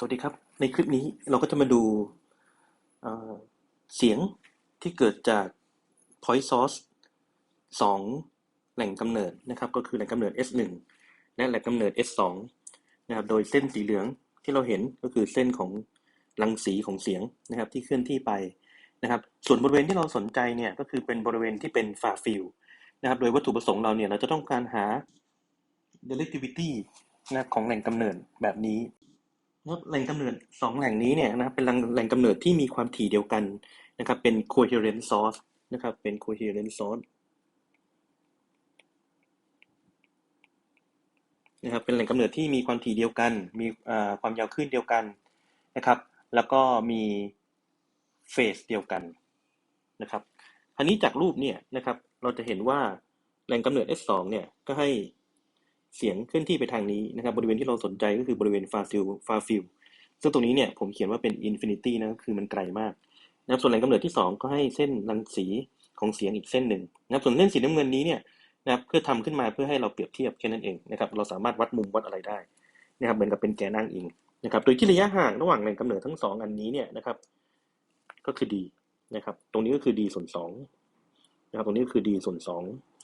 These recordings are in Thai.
สวัสดีครับ ในคลิปนี้เราก็จะมาดูเเสียงที่เกิดจาก point source สองแหล่งกำเนิดนะครับ ก็คือแหล่งกำเนิด S1 และแหล่งกำเนิด S2 นะครับ โดยเส้นสีเหลืองที่เราเห็นก็คือเส้นของรังสีของเสียงนะครับ ที่เคลื่อนที่ไปนะครับ ส่วนบริเวณที่เราสนใจเนี่ยก็คือเป็นบริเวณที่เป็น far field นะครับ โดยวัตถุประสงค์เราเนี่ยเราจะต้องการหา directivity นะครับของแหล่งกำเนิดแบบนี้ นะครับแหล่งกำเนิดสองแหล่งนี้เนี่ยนะครับเป็นแหล่งแหล่งกำเนิดที่มีความถี่เดียวกันนะครับเป็น coherent source นะครับเป็น coherent source นะครับเป็นแหล่งกำเนิดที่มีความถี่เดียวกัน มีความยาวคลื่นเดียวกันนะครับ แล้วก็มีเฟสเดียวกันนะครับอันนี้จากรูปเนี่ยนะครับเราจะเห็นว่าแหล่งกำเนิด S2 เนี่ยก็ให้ เสียงเคลื่อนที่ไปทางนี้นะครับ บริเวณที่เราสนใจก็คือบริเวณฟาฟิลฟาฟิลซึ่งตรงนี้เนี่ยผมเขียนว่าเป็นอินฟินิตี้นะคือมันไกลมากนะครับส่วนแหล่งกำเนิดที่ 2 ก็ให้เส้นรังสีของเสียงอีกเส้นหนึ่งนะครับส่วนเส้นสีน้ำเงินนี้เนี่ยนะครับเพื่อทำขึ้นมาเพื่อให้เราเปรียบเทียบแค่นั้นเองนะครับเราสามารถวัดมุมวัดอะไรได้นะครับเหมือนกับเป็นแกนอ้างอิงนะครับโดยที่ระยะห่างระหว่างแหล่งกำเนิดทั้ง 2 อันนี้เนี่ยนะครับก็คือ d นะครับตรงนี้ก็คือ d ส่วน2นะครับตรงนี้ก็คือ d ส่วน2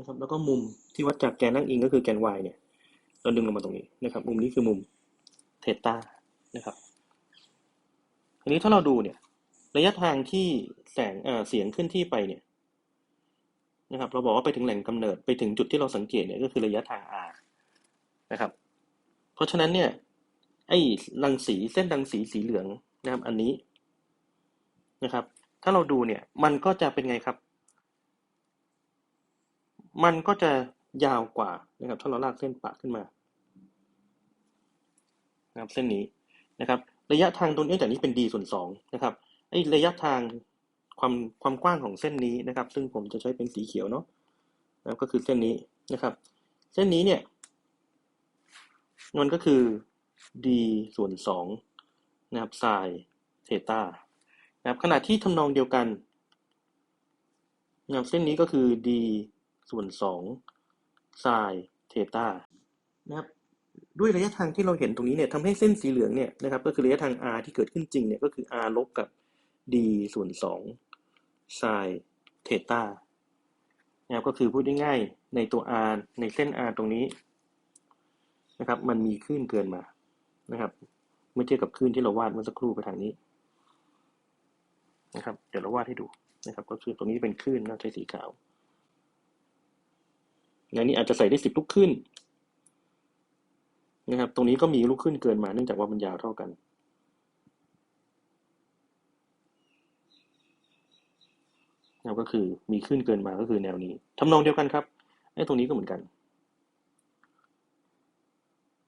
นะครับ แล้วก็มุมที่วัดจากแกนนั่งอิงก็คือแกน y เนี่ย เราดึงลงมาตรงนี้นะครับ มุมนี้คือมุมเทตานะครับ ทีนี้ถ้าเราดูเนี่ย ระยะทางที่แสงเสียงขึ้นที่ไปเนี่ยนะครับ เราบอกว่าไปถึงแหล่งกำเนิดไปถึงจุดที่เราสังเกตเนี่ยก็คือระยะทาง r นะครับ เพราะฉะนั้นเนี่ย ไอ้รังสีเส้นรังสีสีเหลืองนะครับ อันนี้นะครับ ถ้าเราดูเนี่ย มันก็จะเป็นไงครับ มันก็จะยาวกว่านะครับ ถ้าเราลากเส้นปะขึ้นมานะครับเส้นนี้นะครับ ระยะทางตรงนี้จากนี้เป็น d ส่วน2นะครับไอ้ระยะทางความความกว้างของเส้นนี้นะครับ ซึ่งผมจะใช้เป็นสีเขียวเนาะนะก็คือเส้นนี้นะครับ เส้นนี้เนี่ยมันก็คือ d ส่วน2นะครับไซน์เทตานะครับขณะที่ทำนองเดียวกันนะครับเส้นนี้ก็คือ d ส่วน2 sin เทตานะครับด้วยระยะทางที่เราเห็นตรงนี้เนี่ยทำให้เส้นสีเหลืองเนี่ยนะครับก็คือระยะทาง r ที่เกิดขึ้นจริงเนี่ยก็คือ r ลบกับ d ส่วน2 sin เทตานะครับก็คือพูดง่ายๆในตัว r ในเส้น r ตรงนี้นะครับมันมีคลื่นเกินมานะครับเมื่อเทียบกับคลื่นที่เราวาดเมื่อสักครู่ไปทางนี้นะครับ เดี๋ยวเราวาดให้ดูนะครับ ก็คือตรงนี้เป็นคลื่นเราใช้สีขาว งานนี้อาจจะใส่ได้สิบลูกขึ้นนะครับ ตรงนี้ก็มีลูกขึ้นเกินมาเนื่องจากว่ามันยาวเท่ากันนะก็คือมีขึ้นเกินมาก็คือแนวนี้ทำนองเดียวกันครับไอ้ตรงนี้ก็เหมือนกัน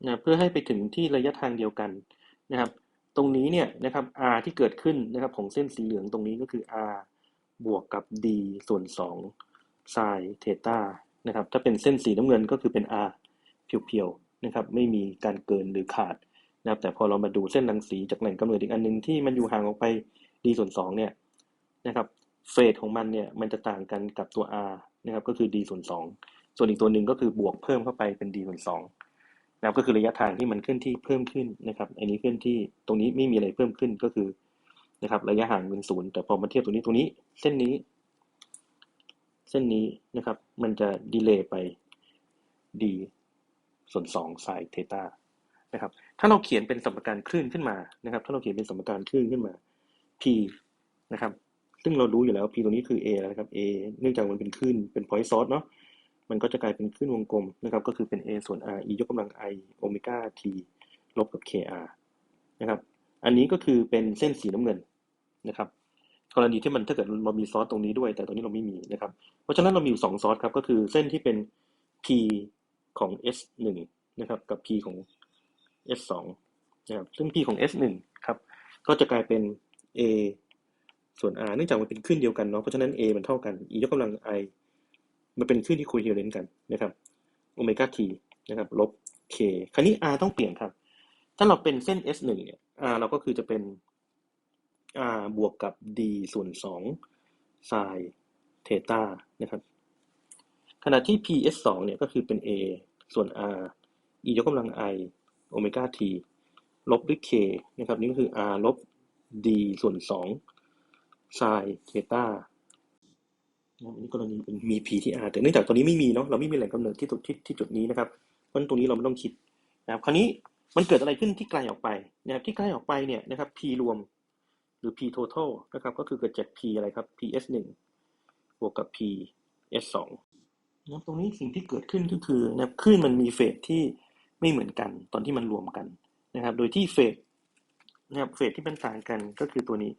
นะเพื่อให้ไปถึงที่ระยะทางเดียวกันนะครับ ตรงนี้เนี่ยนะครับ r ที่เกิดขึ้นนะครับของเส้นสีเหลืองตรงนี้ก็คือ r บวกกับ d ส่วน2 sin เทตา นะครับ ถ้าเป็นเส้นสีน้ำเงินก็คือเป็น R เพียวๆนะครับ ไม่มีการเกินหรือขาดนะครับ แต่พอเรามาดูเส้นรังสีจากแหล่งกำเนิดอีกอันนึงที่มันอยู่ห่างออกไป d ส่วน2เนี่ยนะครับ เฟสของมันเนี่ยมันจะต่างกันกับตัว r นะครับก็คือ d ส่วน2ส่วนอีกตัวหนึ่งก็คือบวกเพิ่มเข้าไปเป็น d ส่วน2นะครับก็คือระยะทางที่มันเคลื่อนที่เพิ่มขึ้นนะครับ อันนี้เคลื่อนที่ตรงนี้ไม่มีอะไรเพิ่มขึ้นก็คือนะครับระยะห่างเป็นศูนย์แต่พอมาเทียบตรงนี้ตรงนี้ เส้นนี้ เส้นนี้นะครับ มันจะดีเลย์ไป d ส่วน2 sin เทตานะครับ ถ้าเราเขียนเป็นสมการคลื่นขึ้นมานะครับ ถ้าเราเขียนเป็นสมการคลื่นขึ้นมา p นะครับ ซึ่งเรารู้อยู่แล้ว p ตรงนี้คือ a นะครับ a เนื่องจากมันเป็นคลื่นเป็น point source เนาะมันก็จะกลายเป็นคลื่นวงกลมนะครับ ก็คือเป็น a ส่วน r e ยกกำลัง i โอเมก้า t ลบกับ kr นะครับ อันนี้ก็คือเป็นเส้นสีน้ำเงินนะครับ กรณีที่มันถ้าเกิดเรามีซอสตรงนี้ด้วย แต่ตรงนี้เราไม่มีนะครับ เพราะฉะนั้นเรามีอยู่สองซอสครับก็คือเส้นที่เป็น p ของ s 1นะครับกับ p ของ s 2นะครับซึ่ง p ของ s 1ครับก็จะกลายเป็น a ส่วน r เนื่องจากมันเป็นขึ้นเดียวกันเนาะเพราะฉะนั้น a มันเท่ากัน e ยกกำลัง i มันเป็นขึ้นที่คุยเฮเลนกันนะครับโอเมก้า t นะครับลบ k คราวนี้ r ต้องเปลี่ยนครับ ถ้าเราเป็นเส้น s 1เนี่ย r เราก็คือจะเป็น r บวกกับ d ส่วน2 sin เทตานะครับ ขณะที่ ps 2เนี่ยก็คือเป็น a ส่วน r e ยกกำลัง i โอเมก้า t ลบด้วย k นะครับ นี่ก็คือ r ลบ d ส่วน2 sin เทต้านะอันนี้กรณีเป็นมี p ที่ r แต่เนื่องจากตัวนี้ไม่มีเนาะ เราไม่มีแหล่งกำเนิดที่จุดที่ที่จุดนี้นะครับ เพราะงั้นตรงนี้เราไม่ต้องคิดนะครับ คราวนี้มันเกิดอะไรขึ้นที่ไกลออกไปนะครับ ที่ไกลออกไปเนี่ยนะครับ p รวม หรือ p total นะครับก็คือเกิดจาก p อะไรครับ ps 1บวกกับ p s 2นะตรงนี้สิ่งที่เกิดขึ้นก็คือนะคลื่นมันมีเฟสที่ไม่เหมือนกันตอนที่มันรวมกันนะครับ โดยที่เฟสนะครับเฟสที่มันต่างกันก็คือตัวนี้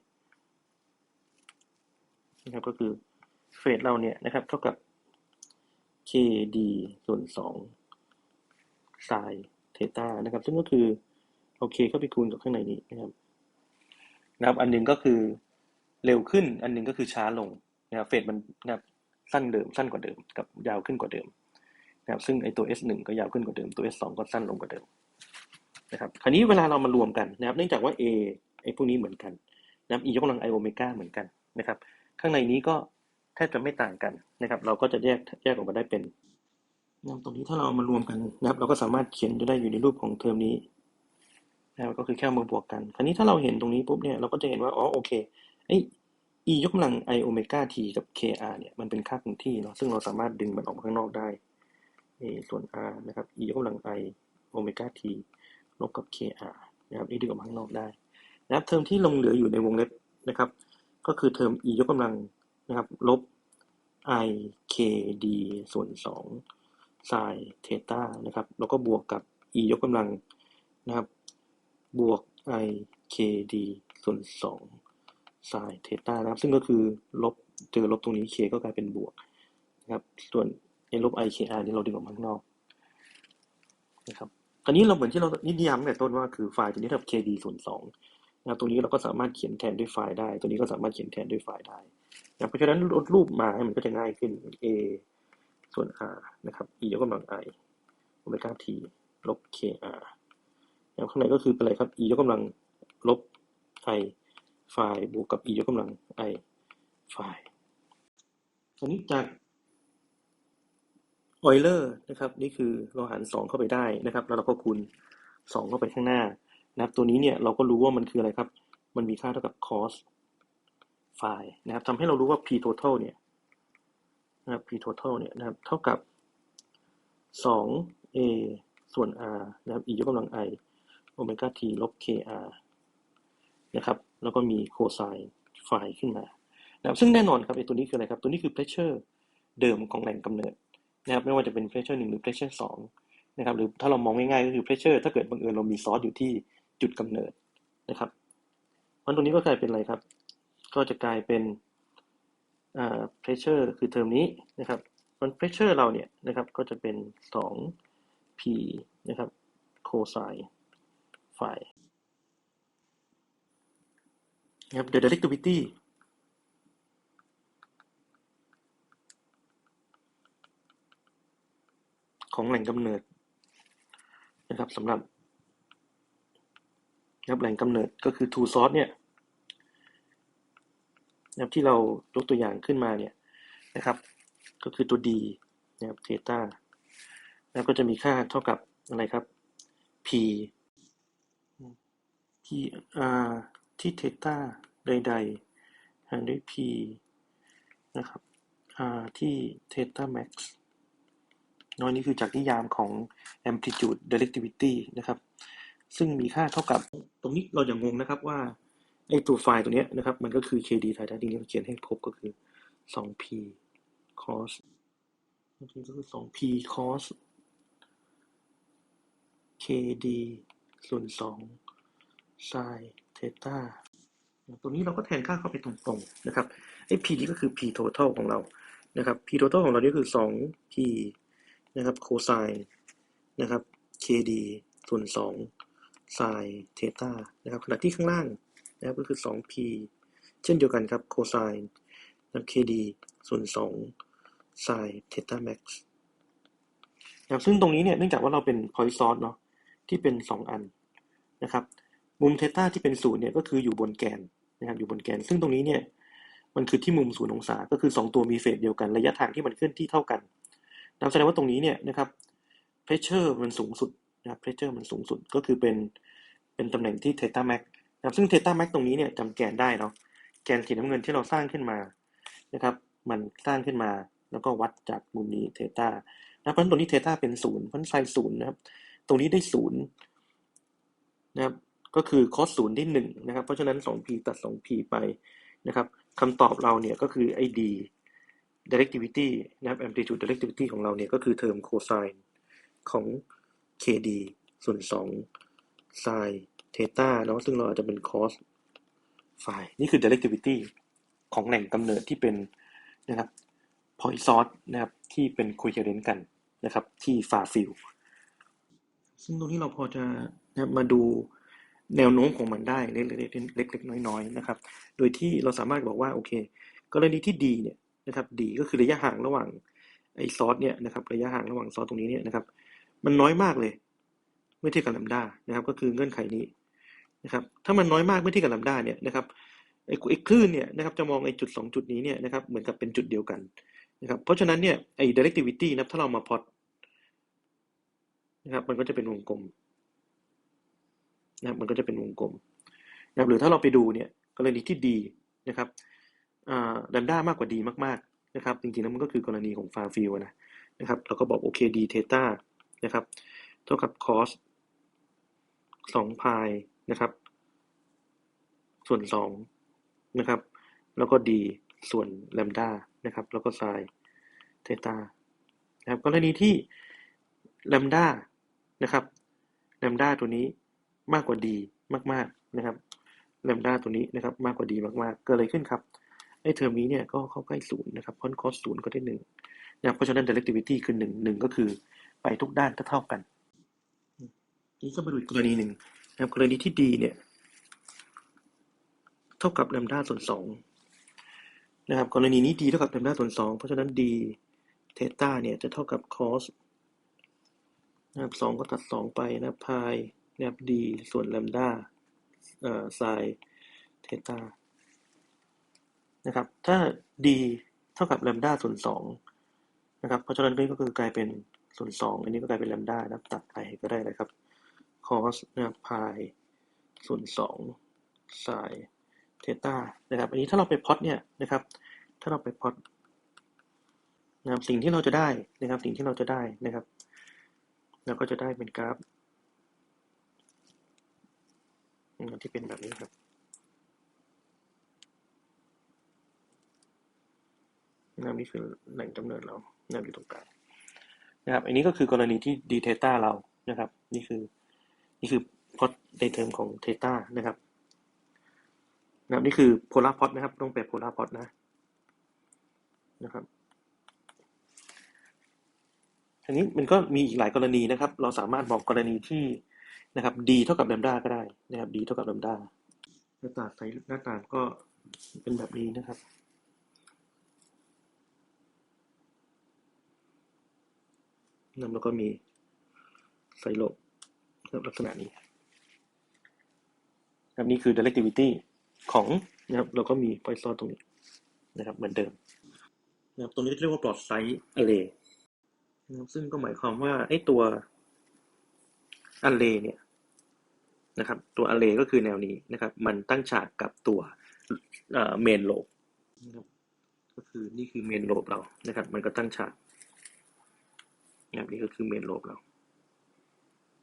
นะครับก็คือเฟสเราเนี่ยนะครับเท่ากับ kd ส่วน2 sin เทต้านะครับ ซึ่งก็คือโอเคเข้าไปคูณกับข้างในนี้นะครับ นะครับ อันหนึงก็คือเร็วขึ้น อันหนึงก็คือช้าลงนะครับเฟสมันนะครับสั้นเดิมสั้นกว่าเดิมกับยาวขึ้นกว่าเดิมนะครับ ซึ่งไอตัว s1 ก็ยาวขึ้นกว่าเดิมตัว s2 ก็สั้นลงกว่าเดิมนะครับ คราวนี้เวลาเรามารวมกันนะครับ เนื่องจากว่า a ไอพวกนี้เหมือนกันนะครับ e ยกกำลัง i โอเมก้าเหมือนกันนะครับ ข้างในนี้ก็แทบจะไม่ต่างกันนะครับ เราก็จะแยกแยกออกมาได้เป็นนะตรงนี้ถ้าเรามารวมกันนะครับ เราก็สามารถเขียนได้อยู่ในรูปของเทอมนี้ นะครับก็คือแค่มาบวกกัน คราวนี้ถ้าเราเห็นตรงนี้ปุ๊บเนี่ยเราก็จะเห็นว่า อ๋อ โอเคไอ e ยกกำลัง i โอเมก้า t กับ kr เนี่ย มันเป็นค่าคงที่เนาะ ซึ่งเราสามารถดึงมันออกมาข้างนอกได้ a ส่วน r นะครับ e ยกกำลัง i โอเมก้า t ลบกับ kr นะครับ นี่ดึงออกมาข้างนอกได้นะครับ เทอมที่ลงเหลืออยู่ในวงเล็บนะครับ ก็คือเทอม e ยกกำลังนะครับ ลบ i k d ส่วน2 sin เทต้านะครับ แล้วก็บวกกับ e ยกกำลังนะครับ บวก i k d ส่วน2 sin เทต้านะครับ ซึ่งก็คือลบเจอลบตรงนี้ k ก็กลายเป็นบวกนะครับ ส่วน a ลบ i k r นี่เราดึงออกมาข้างนอกนะครับตอนนี้เราเหมือนที่เรานิยามตั้งแต่ต้นว่าคือไฟล์ตัวนี้เท่ากับ kd ส่วน2นะครับตรงนี้เราก็สามารถเขียนแทนด้วยไฟล์ได้ ตัวนี้ก็สามารถเขียนแทนด้วยไฟล์ได้นะเพราะฉะนั้นลดรูปมาให้มันก็จะง่ายขึ้น a ส่วน r นะครับ e ยกกำลัง i โอเมก้า t ลบ kr นะครับข้างในก็คือเป็นอะไรครับ e ยกกำลังลบ i ไฟล์บวกกับ e ยกกำลัง i ไฟล์ตอนนี้จากออยเลอร์นะครับ นี่คือเราหาร 2 เข้าไปได้นะครับ แล้วเราก็คูณ 2 เข้าไปข้างหน้านะครับ ตัวนี้เนี่ยเราก็รู้ว่ามันคืออะไรครับ มันมีค่าเท่ากับ cos ไฟล์นะครับทำให้เรารู้ว่า p total เนี่ยนะครับ p total เนี่ยนะครับเท่ากับ 2a ส่วน r นะครับ e ยกกำลัง i โอเมก้า t ลบ kr นะครับ แล้วก็มีโคไซน์ไฟขึ้นมานะครับซึ่งแน่นอนครับไอ้ตัวนี้คืออะไรครับ ตัวนี้คือ pressure เดิมของแหล่งกำเนิดนะครับไม่ว่าจะเป็น pressure 1 หรือ pressure 2นะครับหรือถ้าเรามองง่ายๆก็คือ pressure ถ้าเกิดบังเอิญเรามีซอสอยู่ที่จุดกำเนิดนะครับเพราะตรงนี้ก็กลายเป็นอะไรครับ ก็จะกลายเป็นอ่า pressure คือเทอมนี้นะครับมัน pressure เราเนี่ยนะครับก็จะเป็น 2p นะครับ cosine ไฟนะครับ the directivity ของแหล่งกำเนิดนะครับสำหรับนะครับแหล่งกำเนิดก็คือ two source เนี่ยนะครับที่เรายกตัวอย่างขึ้นมาเนี่ยนะครับ ก็คือตัว d นะครับ theta แล้วก็จะมีค่าเท่ากับอะไรครับ p p r ที่ theta ใดๆ หารด้วย p นะครับ r ที่ theta max น้อยนี่คือจากนิยามของ amplitude directivity นะครับ ซึ่งมีค่าเท่ากับ ตรงนี้เราอย่างงงนะครับว่า ไอตัวไฟล์ตัวนี้นะครับ มันก็คือ kd ไทยจริงๆเราเขียนให้ครบก็คือ 2p cos จริงๆก็คือ 2p cos kd ส่วน 2 sin theta ตัวนี้เราก็แทนค่าเข้าไปตรงๆนะครับไอ้ p นี่ก็คือ p total ของเรานะครับ p total ของเรานี่คือ 2p นะครับ cosine นะครับ kd ส่วน2 sin theta นะครับขณะที่ข้างล่างนะครับก็คือ 2p เช่นเดียวกันครับ cosine นะครับ kd ส่วน2 sin theta max นะครับซึ่งตรงนี้เนี่ยเนื่องจากว่าเราเป็น point source เนาะที่เป็น 2 อันนะครับ มุม theta ที่เป็นศูนย์เนี่ยก็คืออยู่บนแกนนะครับอยู่บนแกน ซึ่งตรงนี้เนี่ยมันคือที่มุมศูนย์องศา ก็คือ 2 ตัวมีเฟสเดียวกันระยะทางที่มันเคลื่อนที่เท่ากันนั่นแสดงว่าตรงนี้เนี่ยนะครับ pressure มันสูงสุดนะครับ pressure มันสูงสุดก็คือเป็นเป็นตำแหน่งที่ theta max นะครับซึ่ง theta max ตรงนี้เนี่ยจำแกนได้เนาะแกนสีน้ำเงินที่เราสร้างขึ้นมานะครับมันสร้างขึ้นมาแล้วก็วัดจากมุมนี้ theta นะเพราะฉะนั้นตรงนี้ theta เป็นศูนย์เพราะฉะนั้นไซน์ศูนย์นะครับตรงนี้ได้ศูนย์นะครับ ก็คือ cos ศูนย์ได้หนึ่งนะครับ เพราะฉะนั้น 2p ตัด 2p ไปนะครับคำตอบเราเนี่ยก็คือไอ้ d directivity นะครับ amplitude directivity ของเราเนี่ยก็คือเทอม cosine ของ kd ส่วน2 sin theta เนาะซึ่งเราอาจจะเป็น cos phi นี่คือ directivity ของแหล่งกำเนิดที่เป็นนะครับ point source นะครับที่เป็น coherent กันนะครับที่ far field ซึ่งตรงนี้เราพอจะนะมาดู แนวโน้มของมันได้เล็กๆเล็กๆน้อยๆนะครับ โดยที่เราสามารถบอกว่าโอเค กรณีที่ดีเนี่ยนะครับดีก็คือระยะห่างระหว่างไอ้ซอสเนี่ยนะครับระยะห่างระหว่างซอสตรงนี้เนี่ยนะครับ มันน้อยมากเลยเมื่อเทียบกับแลมด้านะครับ ก็คือเงื่อนไขนี้นะครับถ้ามันน้อยมากเมื่อเทียบกับแลมด้าเนี่ยนะครับไอ้คลื่นเนี่ยนะครับจะมองไอ้จุดสองจุดนี้เนี่ยนะครับเหมือนกับเป็นจุดเดียวกันนะครับเพราะฉะนั้นเนี่ยไอ้ directivity นะครับถ้าเรามาพอตนะครับมันก็จะเป็นวงกลม นะมันก็จะเป็นวงกลมนะครับหรือถ้าเราไปดูเนี่ยกรณีที่ดีนะครับแลมด้ามากกว่าดีมากๆนะครับ จริงๆแล้วมันก็คือกรณีของฟาฟิลนะนะครับเราก็บอกโอเคดีเทต้านะครับเท่ากับคอสสองพายนะครับ ส่วนสองนะครับ แล้วก็ดีส่วนแลมด้านะครับ แล้วก็ไซเทต้านะครับกรณีที่แลมด้านะครับแลมด้าตัวนี้ มากกว่าดีมากๆนะครับแลมด้าตัวนี้นะครับมากกว่าดีมากๆ เกิดอะไรขึ้นครับไอ้เทอมนี้เนี่ยก็เข้าใกล้ศูนย์นะครับเพราะคอสศูนย์ก็ได้หนึ่งนะครับเพราะฉะนั้น directivity คือหนึ่งหนึ่งก็คือไปทุกด้านเท่ากัน นี่ก็มาดูอีกกรณีหนึ่งนะครับกรณีที่ดีเนี่ยเท่ากับแลมด้าส่วนสองนะครับกรณีนี้ดีเท่ากับแลมด้าส่วนสองเพราะฉะนั้นดีเทต้าเนี่ยจะเท่ากับคอสนะครับสองก็ตัดสองไปนะพายะครับ d ส่วนแลมด้าเอ่อไซเทต้านะครับ ถ้า d เท่ากับแลมด้าส่วนสองนะครับ เพราะฉะนั้นก็คือกลายเป็นส่วนสองอันนี้ก็กลายเป็นแลมด้านะตัดไปก็ได้เลยครับ cos นะครับพายส่วนสองไซเทต้านะครับ อันนี้ถ้าเราไปพอตเนี่ยนะครับ ถ้าเราไปพอตนะครับสิ่งที่เราจะได้นะครับ สิ่งที่เราจะได้นะครับ เราก็จะได้เป็นกราฟ ที่เป็นแบบนี้ครับ นะครับนี่คือแหล่งกำเนิดเรานะครับอยู่ตรงกลางนะครับ อันนี้ก็คือกรณีที่ดีเทต้าเรานะครับ นี่คือ นี่คือพอตในเทอมของเทต้านะครับนะครับนี่คือโพลาร์พอตนะครับ ต้องแปลโพลาร์พอตนะ นะครับอันนี้มันก็มีอีกหลายกรณีนะครับ เราสามารถบอกกรณีที่ นะครับ d เท่ากับแลมด้าก็ได้นะครับ d เท่ากับแลมด้าหน้าต่างใส่หน้าต่างก็เป็นแบบนี้นะครับนแล้วก็มีไซโลบลักษณะนี้ครับนี่คือ directivity ของนะครับแล้วก็มี Poisson ตรงนี้นะครับ เหมือนเดิมนะครับตรงนี้เรียกว่า plot size array นะครับซึ่งก็หมายความว่าไอ้ตัว array เนี่ย นะครับ ตัว array ก็คือแนวนี้นะครับ มันตั้งฉากกับตัวเมนโลบนะครับก็คือนี่คือเมนโลบเรานะครับ มันก็ตั้งฉากนะครับนี่ก็คือเมนโลบเรา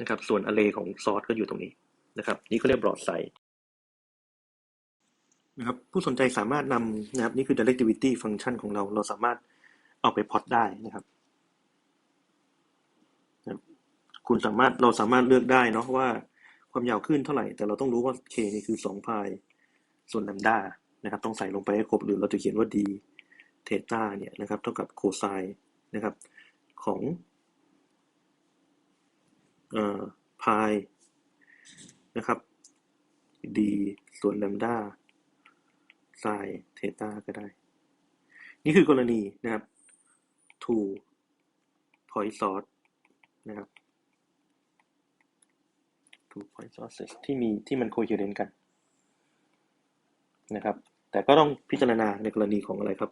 นะครับ ส่วน array ของซอสก็อยู่ตรงนี้นะครับ นี่ก็เรียกบรอดไซด์นะครับผู้สนใจสามารถนำนะครับนี่คือ directivity function ของเรา เราสามารถเอาไปพอตได้นะครับ คุณสามารถเราสามารถเลือกได้เนาะว่า ความยาวขึ้นเท่าไหร่ แต่เราต้องรู้ว่า k นี่คือ2พายส่วนแลมด้านะครับ ต้องใส่ลงไปให้ครบหรือเราจะเขียนว่า d เทต้าเนี่ยนะครับเท่ากับโคไซน์นะครับของเอ่อพายนะครับ d ส่วนแลมด้าไซน์เทต้าก็ได้ นี่คือกรณีนะครับ to point source นะครับ two point sources ที่มีที่มัน coherent กันนะครับ แต่ก็ต้องพิจารณาในกรณีของอะไรครับ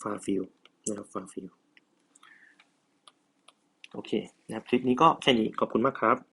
far field นะครับ far field โอเคนะครับคลิปนี้ก็แค่นี้ขอบคุณมากครับ